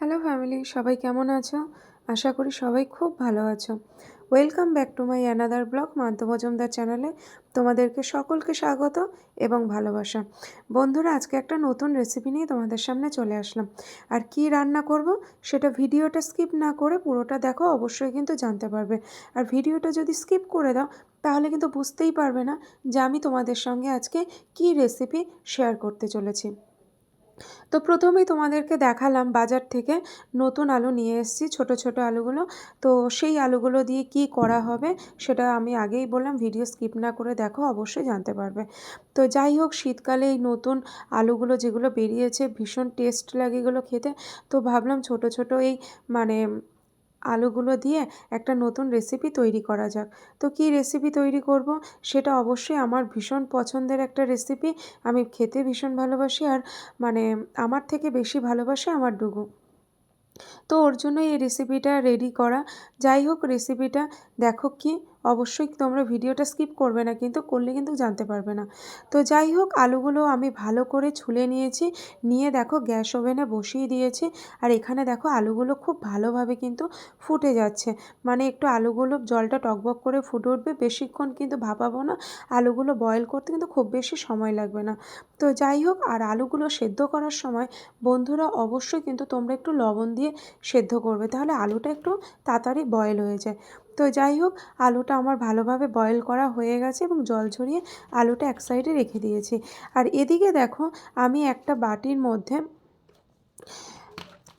Hello family সবাই কেমন আছো? আশা করি সবাই খুব ভালো আছো। Welcome back to my another blog Mantu Majumdar চ্যানেলে তোমাদেরকে সকলকে স্বাগত এবং ভালোবাসা। বন্ধুরা, আজকে একটা নতুন রেসিপি নিয়ে তোমাদের সামনে চলে আসলাম। আর কি রান্না করব সেটা ভিডিওটা স্কিপ না করে পুরোটা দেখো, অবশ্যই কিন্তু জানতে পারবে। আর ভিডিওটা যদি স্কিপ করে দাও, তাহলে কিন্তু বুঝতেই পারবে না যে আমি তোমাদের সঙ্গে আজকে কি রেসিপি শেয়ার করতে চলেছি। তো প্রথমেই তোমাদেরকে দেখালাম বাজার থেকে নতুন আলু নিয়ে এসেছি, ছোট ছোট আলুগুলো। তো সেই আলুগুলো দিয়ে কি করা হবে সেটা আমি আগেই বললাম, ভিডিও স্কিপ না করে দেখো, অবশ্যই জানতে পারবে। তো যাই হোক, শীতকালে এই নতুন আলুগুলো যেগুলো বেরিয়েছে, ভীষণ টেস্ট লাগে এগুলো খেতে। তো ভাবলাম ছোট ছোট এই মানে আলুগুলো দিয়ে একটা নতুন রেসিপি তৈরি করা যাক। তো কী রেসিপি তৈরি করব? সেটা অবশ্যই আমার ভীষণ পছন্দের একটা রেসিপি আমি খেতে ভীষণ ভালোবাসি আর মানে আমার থেকে বেশি ভালোবাসে আমার ডুগু। তো ওর জন্য এই রেসিপিটা রেডি করা। যাই হোক রেসিপিটা দেখো কি অবশ্যই তোমরা ভিডিওটা স্কিপ করবে না, কিন্তু করলে কিন্তু জানতে পারবে না। তো যাই হোক, আলুগুলো আমি ভালো করে ছুলে নিয়েছি, নিয়ে দেখো গ্যাস ওভেনে বসিয়ে দিয়েছি, আর এখানে দেখো আলুগুলো খুব ভালোভাবে কিন্তু ফুটে যাচ্ছে। মানে একটু আলুগুলো জলটা টকবক করে ফুটে উঠবে, বেশিক্ষণ কিন্তু ভাপাবো না, আলুগুলো বয়েল করতে কিন্তু খুব বেশি সময় লাগবে না। তো যাই হোক, আর আলুগুলো সেদ্ধ করার সময় বন্ধুরা অবশ্যই কিন্তু তোমরা একটু লবণ দিয়ে সেদ্ধ করবে, তাহলে আলুটা একটু তাড়াতাড়ি বয়েল হয়ে যায়। তো যাই হোক, আলুটা আমার ভালোভাবে বয়েল করা হয়ে গেছে এবং জল ঝরিয়ে আলুটা এক সাইডে রেখে দিয়েছি। আর এদিকে দেখো, আমি একটা বাটির মধ্যে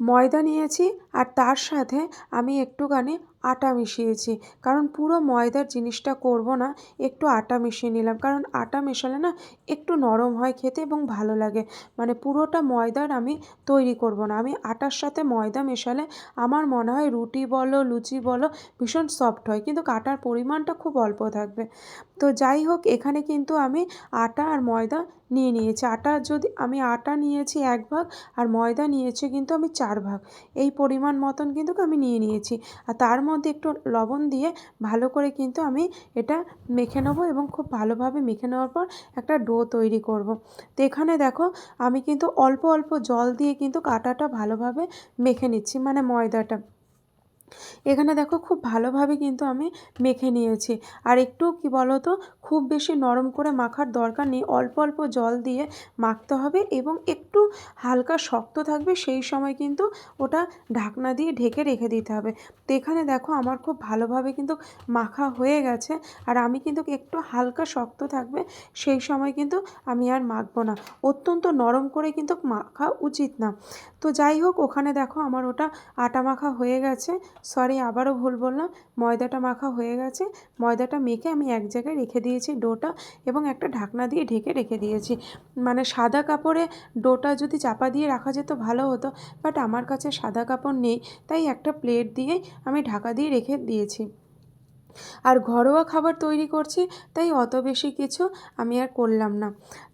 ময়দা নিয়েছি আর তার সাথে আমি একটুখানি আটা মিশিয়েছি। কারণ পুরো ময়দার জিনিসটা করব না, একটু আটা মিশিয়ে নিলাম। কারণ আটা মেশালে না একটু নরম হয় খেতে এবং ভালো লাগে। মানে পুরোটা ময়দার আমি তৈরি করব না। আমি আটার সাথে ময়দা মেশালে আমার মনে হয় রুটি বলো, লুচি বলো, ভীষণ সফট হয়। কিন্তু আটার পরিমাণটা খুব অল্প থাকবে। তো যাই হোক, এখানে কিন্তু আমি আটা আর ময়দা নিয়ে নিয়েছি। আটা যদি আমি আটা নিয়েছি এক ভাগ আর ময়দা নিয়েছি কিন্তু আমি চার ভাগ। এই পরিমাণ মতন কিন্তু আমি নিয়ে নিয়েছি আর তার মধ্যে একটু লবণ দিয়ে ভালো করে কিন্তু আমি এটা মেখে নেব এবং খুব ভালোভাবে মেখে নেওয়ার পর একটা ডো তৈরি করব। তো এখানে দেখো আমি কিন্তু অল্প অল্প জল দিয়ে কিন্তু কাটাটা ভালোভাবে মেখে নিচ্ছি মানে ময়দাটা এখানে দেখো খুব ভালোভাবে কিন্তু আমি মেখে নিয়েছি। আর একটু কি বলো তো খুব বেশি নরম করে মাখার দরকার নেই, অল্প অল্প জল দিয়ে মাখতে হবে এবং একটু হালকা শক্ত থাকবে সেই সময় কিন্তু ওটা ঢাকনা দিয়ে ঢেকে রেখে দিতে হবে। তো এখানে দেখো আমার খুব ভালোভাবে কিন্তু মাখা হয়ে গেছে আর আমি কিন্তু একটু হালকা শক্ত থাকবে সেই সময় কিন্তু আমি আর মাখবো না। অত্যন্ত নরম করে কিন্তু মাখা উচিত না। তো যাই হোক, ওখানে দেখো আমার ওটা আটা মাখা হয়ে গেছে। সরি আবারও ভুল বললাম। ময়দাটা মাখা হয়ে গেছে। ময়দাটা মেখে আমি এক জায়গায় রেখে দিয়েছি ডোটা এবং একটা ঢাকনা দিয়ে ঢেকে রেখে দিয়েছি। মানে সাদা কাপড়ে ডোটা যদি চাপা দিয়ে রাখা যেত ভালো হতো বাট আমার কাছে সাদা কাপড় নেই, তাই একটা প্লেট দিয়ে আমি ঢাকা দিয়ে রেখে দিয়েছি। আর ঘরোয়া খাবার তৈরি করছি, তাই অত বেশি কিছু আমি আর করলাম না।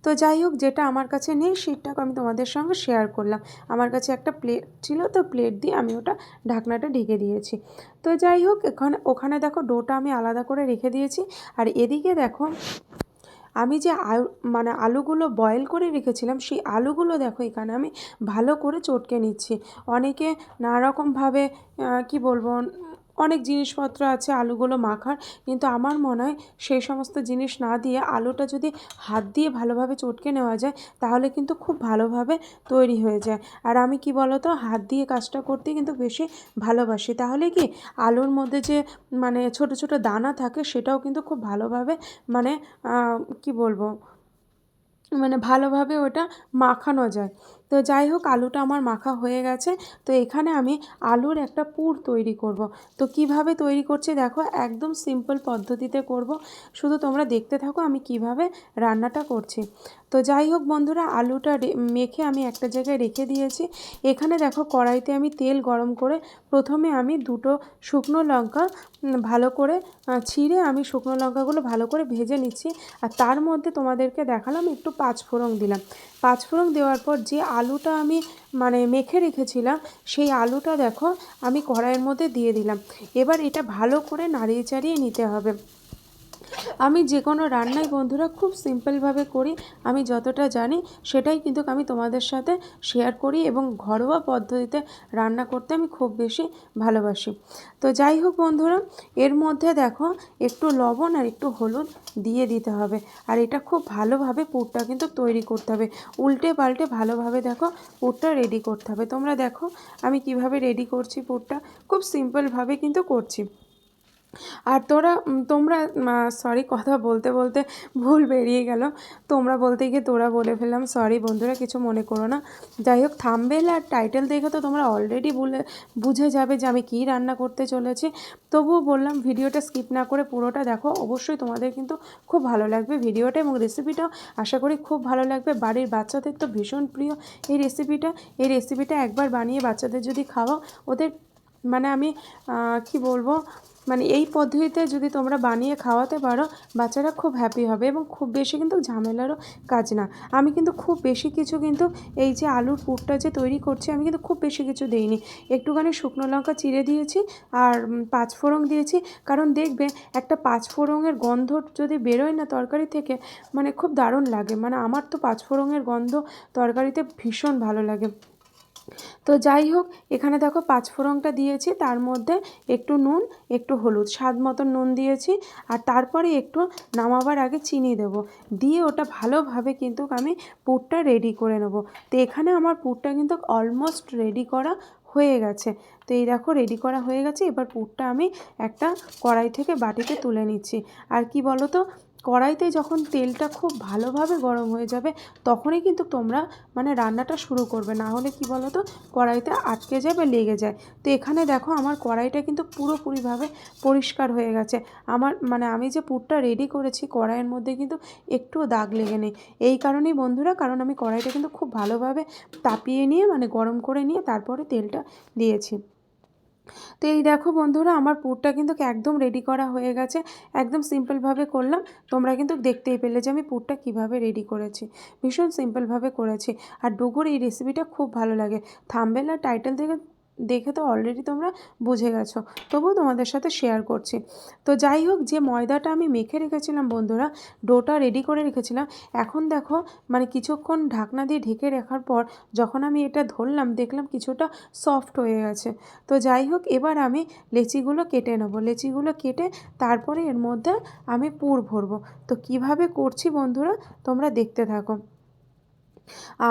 তো যাই হোক, যেটা আমার কাছে নেই সেটা আমি তোমাদের সঙ্গে শেয়ার করলাম। আমার কাছে একটা প্লেট ছিল, তো প্লেট দিয়ে আমি ওটা ঢাকনাটা ঢেকে দিয়েছি। তো যাই হোক, এখানে ওখানে দেখো ডোটা আমি আলাদা করে রেখে দিয়েছি। আর এদিকে দেখো, আমি যে মানে আলুগুলো বয়েল করে রেখেছিলাম, সেই আলুগুলো দেখো এখানে আমি ভালো করে চটকে নিচ্ছি। অনেকে নানারকমভাবে কী বলব অনেক জিনিসপত্র আছে, আলুগুলো মাখার, কিন্তু আমার মনে হয় সেই সমস্ত জিনিস না দিয়ে আলুটা যদি হাত দিয়ে ভালোভাবে চটকে নেওয়া যায়, তাহলে কিন্তু খুব ভালোভাবে তৈরি হয়ে যায়। আর আমি কি বলতো, হাত দিয়ে কাজটা করতে কিন্তু বেশি ভালোবাসি। তাহলে কি আলুর মধ্যে যে মানে ছোট ছোট দানা থাকে, সেটাও কিন্তু খুব ভালোভাবে মানে কি বলব মানে ভালোভাবে ওটা মাখানো যায়। তো যাই হোক, আলুটা আমার মাখা হয়ে গেছে। তো এখানে আমি আলুর একটা পুর তৈরি করব। তো কীভাবে তৈরি করছি দেখো, একদম সিম্পল পদ্ধতিতে করব। শুধু তোমরা দেখতে থাকো আমি কীভাবে রান্নাটা করছি। তো যাই হোক বন্ধুরা, আলুটা মেখে আমি একটা জায়গায় রেখে দিয়েছি। এখানে দেখো কড়াইতে আমি তেল গরম করে প্রথমে আমি দুটো শুকনো লঙ্কা ভালো করে ছিঁড়ে আমি শুকনো লঙ্কাগুলো ভালো করে ভেজে নিচ্ছি। আর তার মধ্যে তোমাদেরকে দেখালাম, একটু পাঁচফোড়ন দিলাম। পাঁচফোড়ন দেওয়ার পর যে আলুটা আমি মানে মেখে রেখেছিলাম, সেই আলুটা দেখো আমি কড়াইয়ের মধ্যে দিয়ে দিলাম। এবার এটা ভালো করে নাড়িয়ে চাড়িয়ে নিতে হবে। আমি যে কোনো রান্নাই বন্ধুরা খুব সিম্পলভাবে করি। আমি যতটা জানি সেটাই কিন্তু আমি তোমাদের সাথে শেয়ার করি এবং ঘরোয়া পদ্ধতিতে রান্না করতে আমি খুব বেশি ভালোবাসি। তো যাই হোক বন্ধুরা, এর মধ্যে দেখো একটু লবণ আর একটু হলুদ দিয়ে দিতে হবে। আর এটা খুব ভালোভাবে পুরটা কিন্তু তৈরি করতে হবে। উল্টে পাল্টে ভালোভাবে দেখো পুরটা রেডি করতে হবে। তোমরা দেখো আমি কীভাবে রেডি করছি পুরটা। খুব সিম্পলভাবে কিন্তু করছি। আর তোরা তোমরা সরি কথা বলতে বলতে ভুল বেরিয়ে গেল। তোমরা বলতে গিয়ে তোরা বলে ফেললাম সরি বন্ধুরা, কিছু মনে করো না। যাই হোক থামবেল আর টাইটেল দেখে তো তোমরা অলরেডি বলে, বুঝে যাবে যে আমি কী রান্না করতে চলেছি। তবুও বললাম, ভিডিওটা স্কিপ না করে পুরোটা দেখো। অবশ্যই তোমাদের কিন্তু খুব ভালো লাগবে ভিডিওটা এবং রেসিপিটাও আশা করি খুব ভালো লাগবে। বাড়ির বাচ্চাদের তো ভীষণ প্রিয় এই রেসিপিটা এই রেসিপিটা একবার বানিয়ে বাচ্চাদের যদি খাওয়াও, ওদের মানে আমি কি বলব? মানে এই পদ্ধতিতে যদি তোমরা বানিয়ে খাওয়াতে পারো বাচ্চারা খুব হ্যাপি হবে এবং খুব বেশি কিন্তু ঝামেলারও কাজ না। আমি কিন্তু খুব বেশি কিছু কিন্তু এই যে আলুর পুরটা যে তৈরি করছি আমি কিন্তু খুব বেশি কিছু দিইনি। একটুখানি শুকনো লঙ্কা চিড়ে দিয়েছি আর উম, পাঁচ ফোড়ন দিয়েছি। কারণ দেখবে একটা পাঁচ ফোড়নের গন্ধ যদি বেরোয় না তরকারি থেকে মানে খুব দারুণ লাগে। মানে আমার তো পাঁচ ফোড়নের গন্ধ তরকারিতে ভীষণ ভালো লাগে। তো যাই হোক, এখানে দেখো পাঁচফোড়নটা দিয়েছি, তার মধ্যে একটু নুন, একটু হলুদ, স্বাদ মতন নুন দিয়েছি, আর তারপরে একটু নামাবার আগে চিনি দেবো। দিয়ে ওটা ভালোভাবে কিন্তু আমি পুরটা রেডি করে নেব। তো এখানে আমার পুরটা কিন্তু অলমোস্ট রেডি করা হয়ে গেছে। তো এই দেখো রেডি করা হয়ে গেছে, এবার পুরটা আমি একটা কড়াই থেকে বাটিতে তুলে নিচ্ছি। আর কি বলো তো কড়াইতে যখন তেলটা খুব ভালোভাবে গরম হয়ে যাবে, তখনই কিন্তু তোমরা মানে রান্নাটা শুরু করবে। না হলে কি বলো তো কড়াইতে আটকে যায় বা লেগে যায়। তো এখানে দেখো আমার কড়াইটা কিন্তু পুরোপুরিভাবে পরিষ্কার হয়ে গেছে। আমার মানে আমি যে পুরটা রেডি করেছি কড়াইয়ের মধ্যে কিন্তু একটুও দাগ লেগে নেই। এই কারণেই বন্ধুরা, কারণ আমি কড়াইটা কিন্তু খুব ভালোভাবে তাপিয়ে নিয়ে মানে গরম করে নিয়ে তারপরে তেলটা দিয়েছি। তো এই দেখো বন্ধুরা, আমার পুরটা কিন্তু একদম রেডি করা হয়ে গেছে। একদম সিম্পলভাবে করলাম। তোমরা কিন্তু দেখতেই পেলে যে আমি পুরটা কীভাবে রেডি করেছি। ভীষণ সিম্পলভাবে করেছি। আর ডুগুর এই রেসিপিটা খুব ভালো লাগে। থাম্বেল আর টাইটেল থেকে দেখে তো অলরেডি তোমরা বুঝে গেছো। তবুও তোমাদের সাথে শেয়ার করছি। তো যাই হোক, যে ময়দাটা আমি মেখে রেখেছিলাম বন্ধুরা, ডোটা রেডি করে রেখেছিলাম, এখন দেখো মানে কিছুক্ষণ ঢাকনা দিয়ে ঢেকে রাখার পর যখন আমি এটা ধরলাম, দেখলাম কিছুটা সফট হয়ে গেছে। তো যাই হোক, এবার আমি লেচিগুলো কেটে নেব। লেচিগুলো কেটে তারপরে এর মধ্যে আমি পুর ভরবো। তো কীভাবে করছি বন্ধুরা, তোমরা দেখতে থাকো।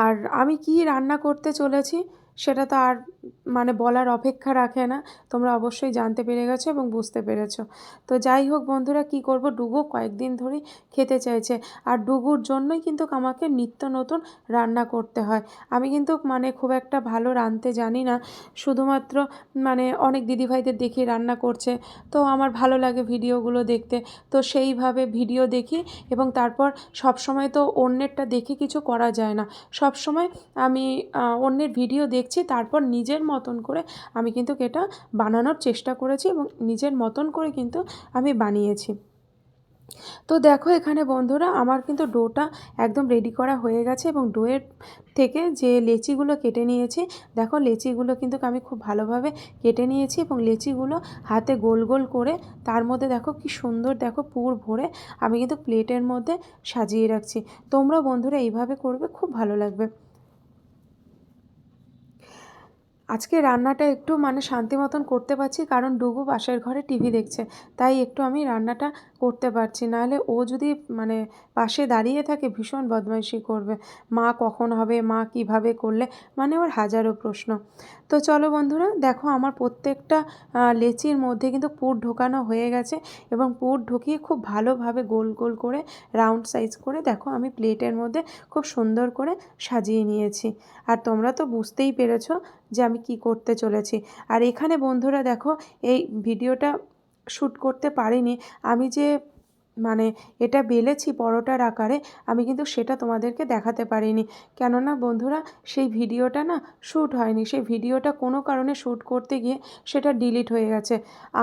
আর আমি কি রান্না করতে চলেছি? সেটা তো আর মানে বলার অপেক্ষা রাখে না। তোমরা অবশ্যই জানতে পেরে গেছো এবং বুঝতে পেরেছ। তো যাই হোক বন্ধুরা, কি করব? ডুগু কয়েকদিন ধরেই খেতে চাইছে। আর ডুগুর জন্যই কিন্তু আমাকে নিত্য নতুন রান্না করতে হয়। আমি কিন্তু মানে খুব একটা ভালো রাঁধতে জানি না। শুধুমাত্র মানে অনেক দিদিভাইদের দেখি রান্না করছে। তো আমার ভালো লাগে ভিডিওগুলো দেখতে। তো সেইভাবে ভিডিও দেখি এবং তারপর সব সময় তো অন্যেরটা দেখে কিছু করা যায় না। সব সময় আমি অন্যের ভিডিও দেখছি, তারপর নিজের মতন করে আমি কিন্তু এটা বানানোর চেষ্টা করেছি এবং নিজের মতন করে কিন্তু আমি বানিয়েছি। তো দেখো এখানে বন্ধুরা, আমার কিন্তু ডোটা একদম রেডি করা হয়ে গেছে এবং ডোয়ের থেকে যে লেচিগুলো কেটে নিয়েছি, দেখো লেচিগুলো কিন্তু আমি খুব ভালোভাবে কেটে নিয়েছি এবং লেচিগুলো হাতে গোল গোল করে তার মধ্যে দেখো কি সুন্দর দেখো পুর ভরে আমি কিন্তু প্লেটের মধ্যে সাজিয়ে রাখছি। তোমরা বন্ধুরা এইভাবে করবে, খুব ভালো লাগবে। আজকে রান্নাটা একটু মানে শান্তি মতন করতে পারছি, কারণ ডুবু পাশের ঘরে টিভি দেখছে, তাই একটু আমি রান্নাটা করতে পারছি। নাহলে ও যদি মানে পাশে দাঁড়িয়ে থাকে, ভীষণ বদমাইশি করবে। মা কখন হবে, মা কীভাবে করলে? মানে ওর হাজারো প্রশ্ন। তো চলো বন্ধুরা, দেখো আমার প্রত্যেকটা লেচির মধ্যে কিন্তু পুর ঢোকানো হয়ে গেছে এবং পুর ঢুকিয়ে খুব ভালোভাবে গোল গোল করে, রাউন্ড সাইজ করে, দেখো আমি প্লেটের মধ্যে খুব সুন্দর করে সাজিয়ে নিয়েছি। আর তোমরা তো বুঝতেই পেরেছ যে আমি কি করতে চলেছি। আর এখানে বন্ধুরা দেখো, এই ভিডিওটা শ্যুট করতে পারিনি। আমি যে মানে এটা বেলেছি পরোটার আকারে, আমি কিন্তু সেটা তোমাদেরকে দেখাতে পারিনি। কেননা বন্ধুরা, সেই ভিডিওটা না শ্যুট হয়নি। সেই ভিডিওটা কোনো কারণে শ্যুট করতে গিয়ে সেটা ডিলিট হয়ে গেছে।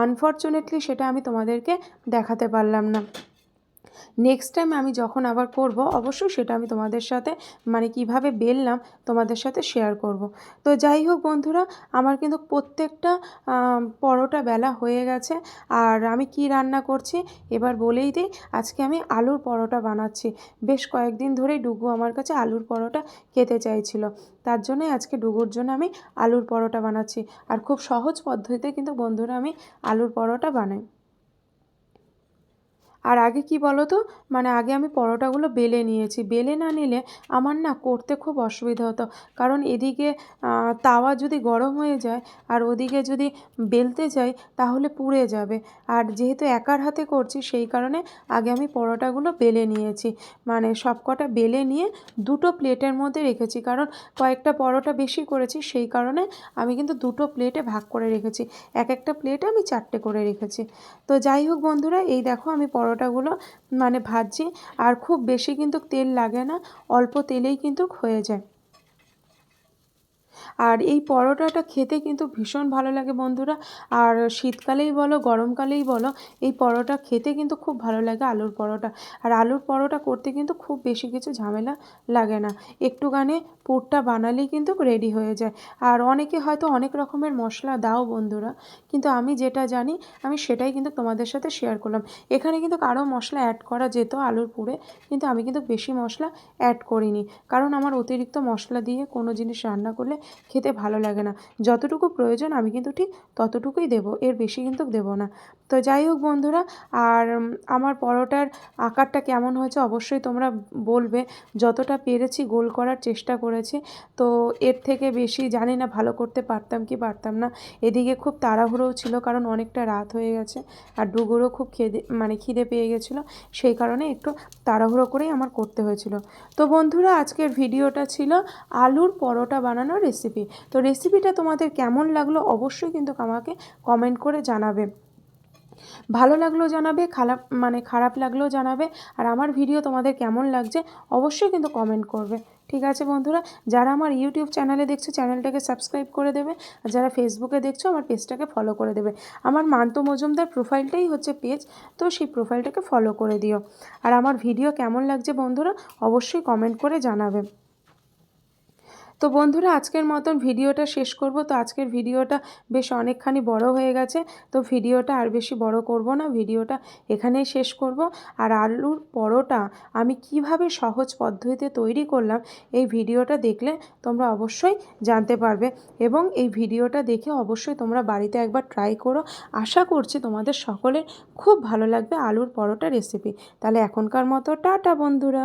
আনফর্চুনেটলি সেটা আমি তোমাদেরকে দেখাতে পারলাম না। নেক্সট টাইম আমি যখন আবার করব অবশ্যই সেটা আমি তোমাদের সাথে মানে কীভাবে বেললাম, তোমাদের সাথে শেয়ার করব। তো যাই হোক বন্ধুরা, আমার কিন্তু প্রত্যেকটা পরোটা বেলা হয়ে গেছে, আর আমি কি রান্না করছি, এবার বলেই দিই, আজকে আমি আলুর পরোটা বানাচ্ছি। বেশ কয়েকদিন ধরেই ডুগু আমার কাছে আলুর পরোটা খেতে চাইছিল, তার জন্যই আজকে ডুগুর জন্য আমি আলুর পরোটা বানাচ্ছি। আর খুব সহজ পদ্ধতিতে কিন্তু বন্ধুরা আমি আলুর পরোটা বানাই। আর আগে কি বলো তো মানে আগে আমি পরোটাগুলো বেলে নিয়েছি। বেলে না নিলে আমার না করতে খুব অসুবিধা হতো। কারণ এদিকে তাওয়া যদি গরম হয়ে যায় আর ওদিকে যদি বেলতে যাই তাহলে পুড়ে যাবে। আর যেহেতু একার হাতে করছি সেই কারণে আগে আমি পরোটাগুলো বেলে নিয়েছি। মানে সবকটা বেলে নিয়ে দুটো প্লেটের মধ্যে রেখেছি। কারণ কয়েকটা পরোটা বেশি করেছি সেই কারণে আমি কিন্তু দুটো প্লেটে ভাগ করে রেখেছি। এক একটা প্লেটে আমি চারটে করে রেখেছি। তো যাই হোক বন্ধুরা, এই দেখো আমি পরোটাগুলো মানে ভাজছি, আর খুব বেশি কিন্তু তেল লাগে না, অল্প তেলেই কিন্তু হয়ে যায়। আর এই পরোটাটা খেতে কিন্তু ভীষণ ভালো লাগে বন্ধুরা। আর শীতকালেই বলো, গরমকালেই বলো, এই পরোটা খেতে কিন্তু খুব ভালো লাগে আলুর পরোটা। আর আলুর পরোটা করতে কিন্তু খুব বেশি কিছু ঝামেলা লাগে না। একটুখানি পুরটা বানালেই কিন্তু রেডি হয়ে যায়। আর অনেকে হয়তো অনেক রকমের মশলা দাও বন্ধুরা, কিন্তু আমি যেটা জানি, আমি সেটাই কিন্তু তোমাদের সাথে শেয়ার করলাম। এখানে কিন্তু আরও মশলা অ্যাড করা যেত আলুর পুরে, কিন্তু আমি কিন্তু বেশি মশলা অ্যাড করিনি। কারণ আমার অতিরিক্ত মশলা দিয়ে কোনো জিনিস রান্না করলে খেতে ভালো লাগে না। যতটুকু প্রয়োজন আমি কিন্তু ঠিক ততটুকুই দেবো, এর বেশি কিন্তু দেবো না। তো যাই হোক বন্ধুরা, আর আমার পরোটার আকারটা কেমন হয়েছে অবশ্যই তোমরা বলবে। যতটা পেরেছি গোল করার চেষ্টা করেছি। তো এর থেকে বেশি জানি না ভালো করতে পারতাম কি পারতাম না। এদিকে খুব তাড়াহুড়োও ছিল কারণ অনেকটা রাত হয়ে গেছে আর ডুগুরও খুব খেদে মানে খিদে পেয়ে গেছিল। সেই কারণে একটু তাড়াহুড়ো করেই আমার করতে হয়েছিল। তো বন্ধুরা, আজকের ভিডিওটা ছিল আলুর পরোটা বানানোর রেসিপি তো রেসিপিটা তোমাদের কেমন লাগল অবশ্যই কিন্তু আমাকে কমেন্ট করে জানাবে। ভালো লাগলেও জানাবে, খারাপ মানে খারাপ লাগলেও জানাবে, আর আমার ভিডিও তোমাদের কেমন লাগছে অবশ্যই কিন্তু কমেন্ট করবে। ঠিক আছে বন্ধুরা, যারা আমার ইউটিউব চ্যানেলে দেখছ চ্যানেলটাকে সাবস্ক্রাইব করে দেবে, আর যারা ফেসবুকে দেখছ, আমার পেজটাকে ফলো করে দেবে। আমার মান্ত মজুমদার প্রোফাইলটাই হচ্ছে পেজ তো সেই প্রোফাইলটাকে ফলো করে দিও। আর আমার ভিডিও কেমন লাগছে বন্ধুরা, অবশ্যই কমেন্ট করে জানাবে। তো বন্ধুরা, আজকের মতন ভিডিওটা শেষ করব। তো আজকের ভিডিওটা বেশ অনেকখানি বড় হয়ে গেছে। তো ভিডিওটা আর বেশি বড় করব না, ভিডিওটা এখানেই শেষ করব। আর আলুর পরোটা আমি কীভাবে সহজ পদ্ধতিতে তৈরি করলাম, এই ভিডিওটা দেখলে তোমরা অবশ্যই জানতে পারবে। এবং এই ভিডিওটা দেখে অবশ্যই তোমরা বাড়িতে একবার ট্রাই করো। আশা করছি তোমাদের সকলের খুব ভালো লাগবে আলুর পরোটা রেসিপি। তাহলে এখনকার মতো টাটা বন্ধুরা।